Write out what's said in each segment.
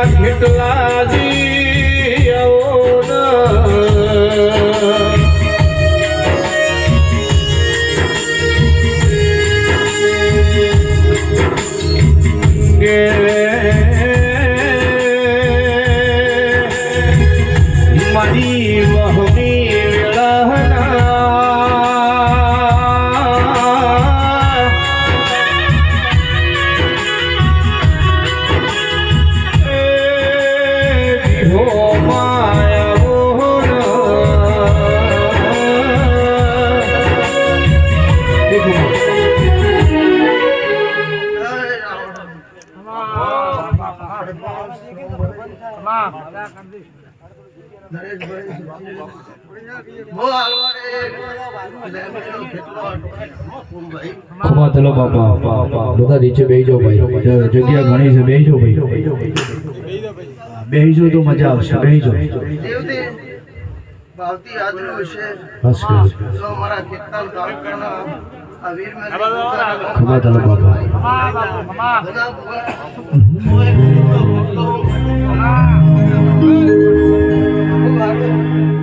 કેટલા કેટલા જી ખમા તલો બાપા બધા નીચે બેસજો ભાઈ. જગ્યા ઘણી છે બેસજો ભાઈ. બેસજો તો મજા આવશે બેસજો ભાવતી આદરો છે બસ અમારા કેટલા તાલુકાના આ વીર મે ખમા તલ બાપા બધા બાપા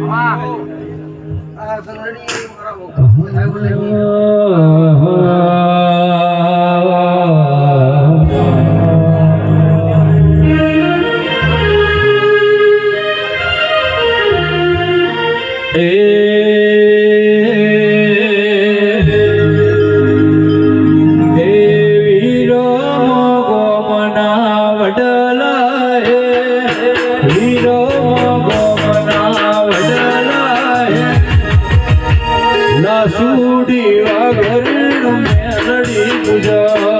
મારા વખત સુડી વાગરણું મેલડી પૂજા.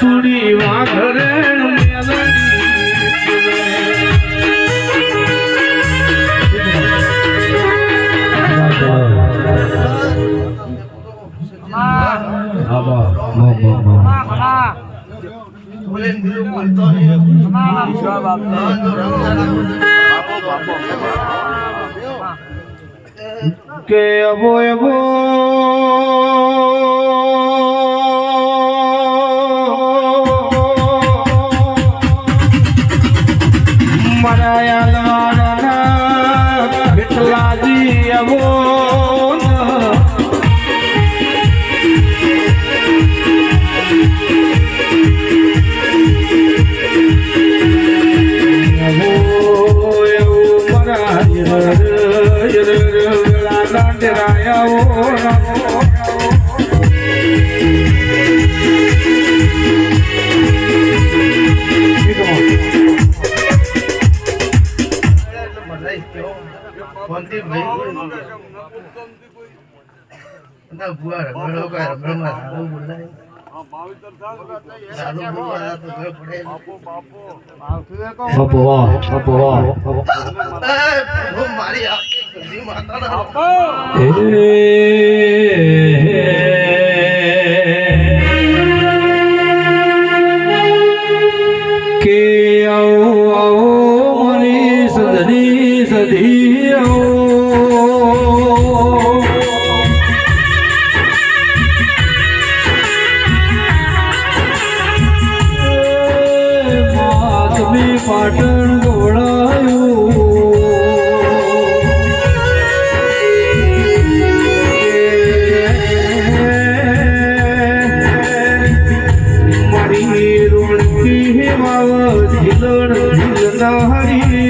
લાસુડી વાઘરણ કે અબો અબો. ભુવા રમણો કા રમણમાં સારું બોલાય કે આવો આવો મની સદની સધી આવો માતમી પાટણ ગોળાયું. મારી રોણકી વાવ ઝીલણ ઝીલનારી